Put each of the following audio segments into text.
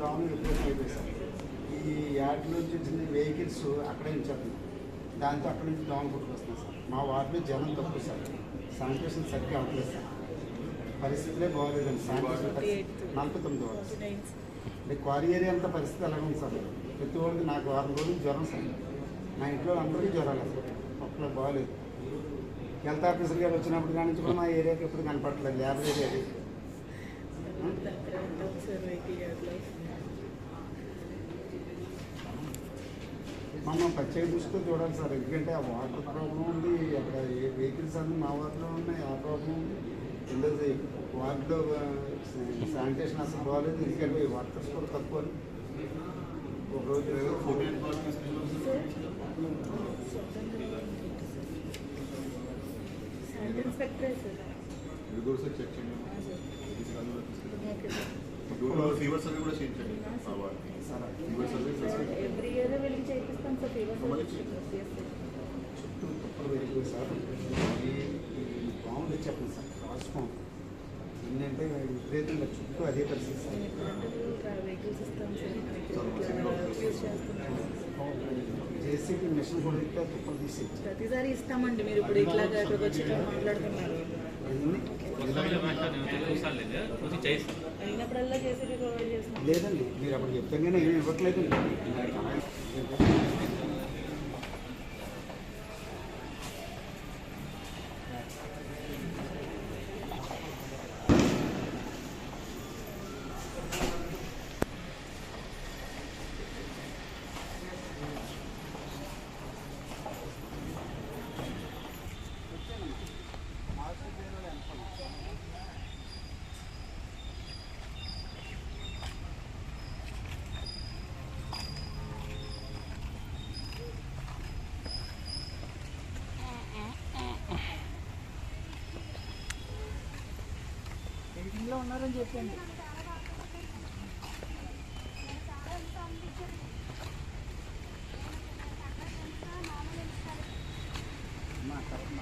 నుంచి వచ్చిన దోమలు సార్. ఈ యార్డ్ నుంచి వచ్చిన వెహికల్స్ అక్కడే ఉంచారు. దాంతో అక్కడి నుంచి దోమలు పుట్టుకొస్తున్నాయి సార్. మా వార్డులో జనం తక్కువ సార్. శానిటేషన్ సరిగ్గా అవ్వట్లేదు సార్. పరిస్థితులే బాగోలేదండి. శానిటేషన్ పరిస్థితి నలభై తొమ్మిది వార్డు క్వారీ ఏరియా అంతా పరిస్థితి అలాగే ఉంది సార్? ప్రతి వాళ్ళకి నాకు వారం రోజులు జ్వరం సార్. మా ఇంట్లో అందరికీ జ్వరాలు సార్. ఒక్కలో బాగాలేదు. హెల్త్ ఆఫీసర్ గారు వచ్చినప్పుడు కానీ కూడా మా ఏరియాకి ఎప్పుడు కనపడట్లేదు. ల్యాబ్ ఏరియా మనం ప్రత్యేక దృష్టితో చూడాలి సార్. ఎందుకంటే ఆ వాటర్ ప్రాబ్లం ఉంది అక్కడ ఏ వెహికల్స్ అన్నీ మా వార్డులో ఉన్నాయి ఆ ప్రాబ్లం ఉంది. రెండోది వార్డులో శానిటేషన్ అసలు బాగాలేదు ఎందుకంటే వర్కర్స్ కూడా తక్కువ ఒక రోజు ఇన్స్పెక్టర్ సార్. ఇది కూడా సార్ చెక్ చేయండి. ఇప్పుడు ఫీవర్ సర్వే కూడా చేయించండి. ఆ సార్ ఇయర్ వెళ్ళి సార్ చుట్టూ తుప్పలు పెరిగిపోయి సార్ బాగుంది చెప్పండి సార్ క్రాస్ ఏంటంటే విపరీతంగా చుట్టూ అదే పరిస్థితి సార్ వెహికల్స్ ఇస్తాం మిషన్ కూడా ఇస్తే తీసి ప్రతిసారి ఇస్తామండి మీరు ఇప్పుడు ఇట్లాగా ఇక్కడికి వచ్చి ఇట్లా మాట్లాడుతున్నారు. లేదండి మీరు అప్పుడు చెప్తాగానే ఏమి ఇవ్వట్లేదండి ఇంట్లో ఉన్నారని చెప్పండి మా తరఫున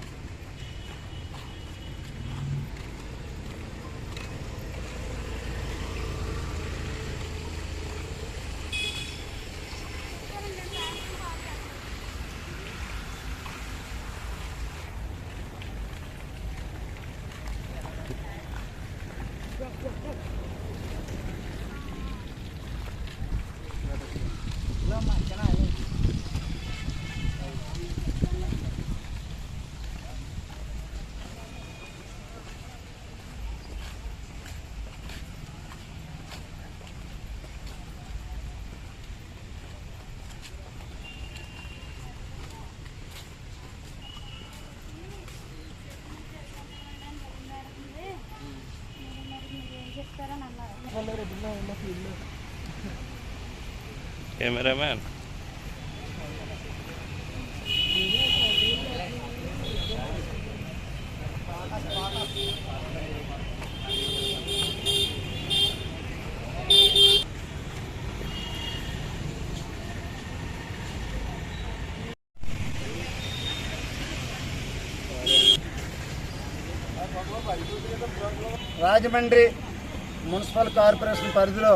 ఇలా మా జనాలు కెమెరామ్యాన్ రాజమండ్రి మున్సిపల్ కార్పొరేషన్ పరిధిలో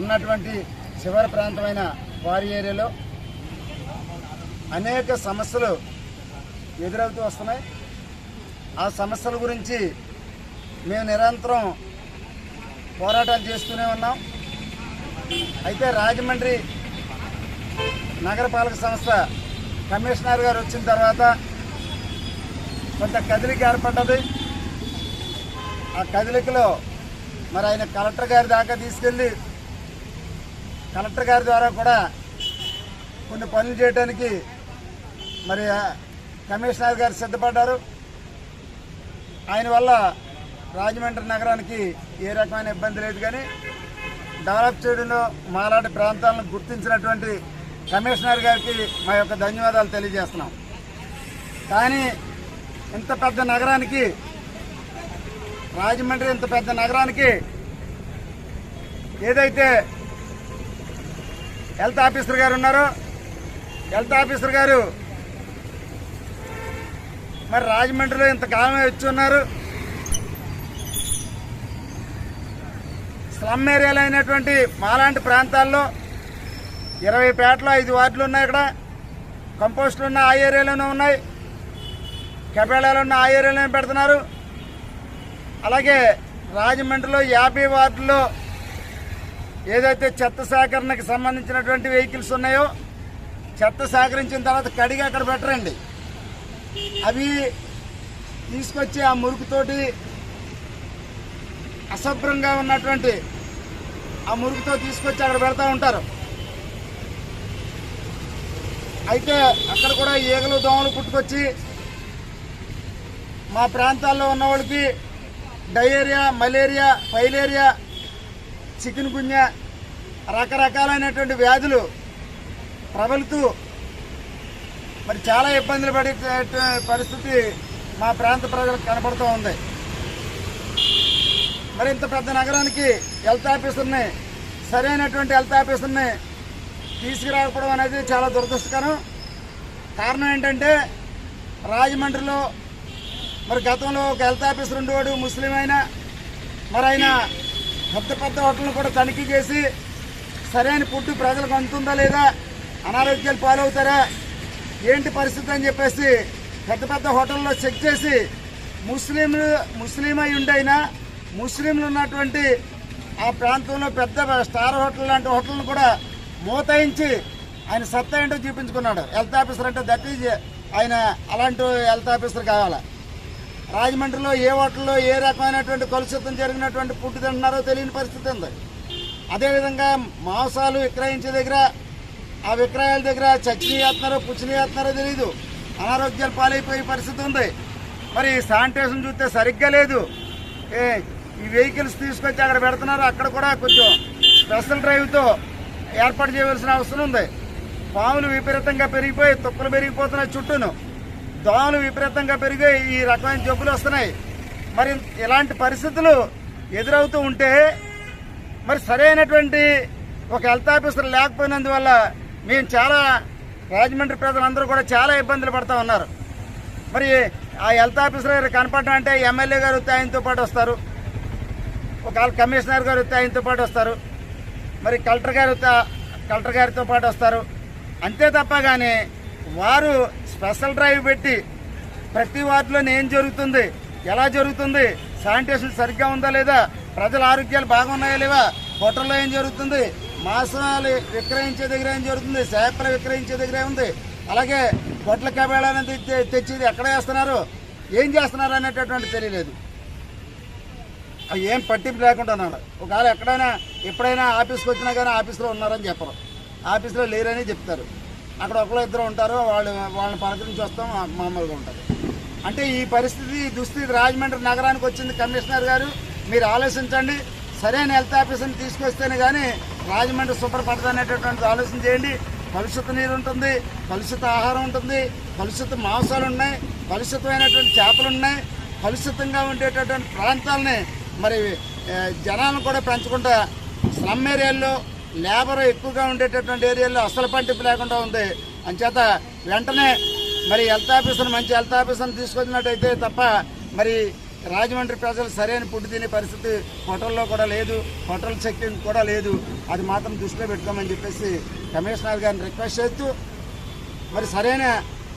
ఉన్నటువంటి చివరి ప్రాంతమైన వారి ఏరియాలో అనేక సమస్యలు ఎదురవుతూ వస్తున్నాయి. ఆ సమస్యల గురించి మేము నిరంతరం పోరాటాలు చేస్తూనే ఉన్నాం. అయితే రాజమండ్రి నగరపాలక సంస్థ కమిషనర్ గారు వచ్చిన తర్వాత కొంత కదిలిక ఏర్పడ్డది. ఆ కదలికలో మరి ఆయన కలెక్టర్ గారి దాకా తీసుకెళ్ళి కలెక్టర్ గారి ద్వారా కూడా కొన్ని పనులు చేయడానికి మరి కమిషనర్ గారు సిద్ధపడ్డారు. ఆయన వల్ల రాజమండ్రి నగరానికి ఏ రకమైన ఇబ్బంది లేదు కానీ డెవలప్ చేయడంలో మాలాంటి ప్రాంతాలను గుర్తించినటువంటి కమిషనర్ గారికి మా యొక్క ధన్యవాదాలు తెలియజేస్తున్నాం. కానీ ఇంత పెద్ద నగరానికి రాజమండ్రి ఇంత పెద్ద నగరానికి ఏదైతే హెల్త్ ఆఫీసర్ గారు ఉన్నారో హెల్త్ ఆఫీసర్ గారు మరి రాజమండ్రిలో ఇంతకాలమే వచ్చి ఉన్నారు. స్లమ్ ఏరియాలు అయినటువంటి మాలాంటి ప్రాంతాల్లో ఇరవై పేటలు ఐదు వార్డులు ఉన్నాయి ఇక్కడ. కంపోస్టులు ఉన్న ఆ ఏరియాలోనే ఉన్నాయి. కెపేళాలు ఉన్న ఆ ఏరియాలోనే పెడుతున్నారు. అలాగే రాజమండ్రిలో యాభై వార్డులో ఏదైతే చెత్త సేకరణకు సంబంధించినటువంటి వెహికల్స్ ఉన్నాయో చెత్త సేకరించిన తర్వాత కడిగి అక్కడ పెట్టరండి. అవి తీసుకొచ్చి ఆ మురుకుతోటి అశుభ్రంగా ఉన్నటువంటి ఆ మురుగుతో తీసుకొచ్చి అక్కడ పెడతా ఉంటారు. అయితే అక్కడ కూడా ఈగలు దోమలు పుట్టుకొచ్చి మా ప్రాంతాల్లో ఉన్న వాళ్ళకి diarrhoea malaria filaria chikungunya రకరకాలైనటువంటి వ్యాధులు ప్రబలుతూ మరి చాలా ఇబ్బందులు పడే పరిస్థితి మా ప్రాంత ప్రజలకు కనపడుతూ ఉంది. మరి ఇంత పెద్ద నగరానికి హెల్త్ ఆఫీసర్ని సరైనటువంటి హెల్త్ ఆఫీసర్ని తీసుకురాకపోవడం అనేది చాలా దురదృష్టకరం. కారణం ఏంటంటే రాజమండ్రిలో మరి గతంలో ఒక హెల్త్ ఆఫీసర్ ఉండేవాడు ముస్లిం అయినా. మరి ఆయన పెద్ద పెద్ద హోటల్ని కూడా తనిఖీ చేసి సరైన ఫుడ్ ప్రజలకు అందుతుందా లేదా అనారోగ్యాలు పాలవుతారా ఏంటి పరిస్థితి అని చెప్పేసి పెద్ద పెద్ద హోటల్లో చెక్ చేసి ముస్లింలు ముస్లిం అయి ఉండైనా ముస్లింలు ఉన్నటువంటి ఆ ప్రాంతంలో పెద్ద స్టార్ హోటల్ లాంటి హోటల్ని కూడా మూతాయించి ఆయన సత్తా ఏంటో చూపించుకున్నాడు. హెల్త్ ఆఫీసర్ అంటే దట్ ఈజ్ ఆయన అలాంటి హెల్త్ ఆఫీసర్ కావాలా. రాజమండ్రిలో ఏ హోటల్లో ఏ రకమైనటువంటి కలుషితం జరిగినటువంటి ఫుడ్ తింటున్నారో తెలియని పరిస్థితి ఉంది. అదేవిధంగా మాంసాలు విక్రయించే దగ్గర ఆ విక్రయాల దగ్గర చచ్ని వేస్తున్నారో పుచ్చిని వేస్తున్నారో తెలియదు అనారోగ్యాలు పాలైపోయే పరిస్థితి ఉంది. మరి శానిటేషన్ చూస్తే సరిగ్గా లేదు. ఏ ఈ వెహికల్స్ తీసుకొచ్చి అక్కడ పెడుతున్నారు. అక్కడ కూడా కొంచెం స్పెషల్ డ్రైవ్తో ఏర్పాటు చేయవలసిన అవసరం ఉంది. పాములు విపరీతంగా పెరిగిపోయి తుప్పలు పెరిగిపోతున్నాయి చుట్టూను. దోమలు విపరీతంగా పెరిగి ఈ రకమైన జబ్బులు వస్తున్నాయి. మరి ఇలాంటి పరిస్థితులు ఎదురవుతూ ఉంటే మరి సరైనటువంటి ఒక హెల్త్ ఆఫీసర్ లేకపోయినందువల్ల మేము చాలా రాజమండ్రి ప్రజలందరూ కూడా చాలా ఇబ్బందులు పడుతూ ఉన్నారు. మరి ఆ హెల్త్ ఆఫీసర్ గారు కనపడడం అంటే ఎమ్మెల్యే గారు ఆయనతో పాటు వస్తారు. ఒకవేళ కమిషనర్ గారు ఆయనతో పాటు వస్తారు. మరి కలెక్టర్ గారు కలెక్టర్ గారితో పాటు వస్తారు. అంతే తప్ప కానీ వారు స్పెషల్ డ్రైవ్ పెట్టి ప్రతి వార్డులో ఏం జరుగుతుంది? ఎలా జరుగుతుంది? శానిటేషన్ సరిగ్గా ఉందా లేదా? ప్రజల ఆరోగ్యాలు బాగున్నాయా లేవా? హోటల్లో ఏం జరుగుతుంది? మాసాలు విక్రయించే దగ్గర ఏం జరుగుతుంది? చేపలు విక్రయించే దగ్గర ఏముంది అలాగే గొడ్ల కబేళాన్ని తెచ్చేది ఎక్కడ వేస్తున్నారు? ఏం చేస్తున్నారు అనేటటువంటి తెలియలేదు. అవి ఏం పట్టింపు లేకుండా ఉన్నారు. ఒకవేళ ఎక్కడైనా ఎప్పుడైనా ఆఫీస్కి వచ్చినా కానీ ఆఫీస్లో ఉన్నారని చెప్పరు. ఆఫీస్లో లేరని చెప్తారు. అక్కడ ఒకళ్ళు ఇద్దరు ఉంటారు వాళ్ళు వాళ్ళని పలకరించి వస్తాం మామూలుగా ఉంటుంది. అంటే ఈ పరిస్థితి దుస్థితి రాజమండ్రి నగరానికి వచ్చింది కమిషనర్ గారు. మీరు ఆలోచించండి. సరైన హెల్త్ ఆఫీసర్ని తీసుకొస్తేనే కానీ రాజమండ్రి శుభ్రపడదు అనేటటువంటి ఆలోచన చేయండి. కలుషిత నీరు ఉంటుంది కలుషిత ఆహారం ఉంటుంది కలుషిత మాంసాలు ఉన్నాయి కలుషితమైనటువంటి చేపలు ఉన్నాయి కలుషితంగా ఉండేటటువంటి ప్రాంతాలని మరి జనాలను కూడా పెంచకుండా స్లమ్ ఏరియాల్లో లేబర్ ఎక్కువగా ఉండేటటువంటి ఏరియాలో అసలు పంటింపు లేకుండా ఉంది. అంచేత వెంటనే మరి హెల్త్ ఆఫీసర్ మంచి హెల్త్ ఆఫీసర్ని తీసుకొచ్చినట్టయితే తప్ప మరి రాజమండ్రి ప్రజలు సరైన ఫుడ్ తినే పరిస్థితి హోటల్లో కూడా లేదు హోటల్ చెక్కింగ్ కూడా లేదు. అది మాత్రం దృష్టిలో పెట్టుకోమని చెప్పేసి కమిషనర్ గారిని రిక్వెస్ట్ చేస్తూ మరి సరైన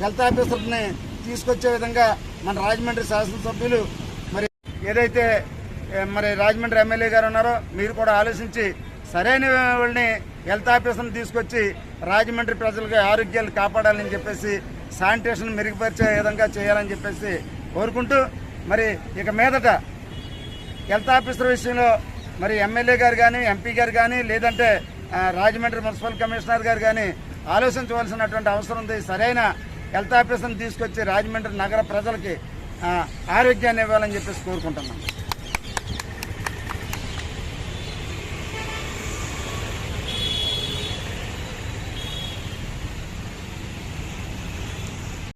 హెల్త్ ఆఫీసర్ని తీసుకొచ్చే విధంగా మన రాజమండ్రి శాసనసభ్యులు మరి ఏదైతే మరి రాజమండ్రి ఎమ్మెల్యే గారు ఉన్నారో మీరు కూడా ఆలోచించి సరైన వాళ్ళని హెల్త్ ఆఫీసర్ని తీసుకొచ్చి రాజమండ్రి ప్రజలకు ఆరోగ్యాలు కాపాడాలని చెప్పేసి శానిటేషన్ మెరుగుపరిచే విధంగా చేయాలని చెప్పేసి కోరుకుంటూ మరి ఇక మీదట హెల్త్ ఆఫీసర్ విషయంలో మరి ఎమ్మెల్యే గారు కానీ ఎంపీ గారు కానీ లేదంటే రాజమండ్రి మున్సిపల్ కమిషనర్ గారు కానీ ఆలోచించవలసినటువంటి అవసరం ఉంది. సరైన హెల్త్ ఆఫీసర్ని తీసుకొచ్చి రాజమండ్రి నగర ప్రజలకి ఆరోగ్యాన్ని ఇవ్వాలని చెప్పేసి కోరుకుంటున్నాం.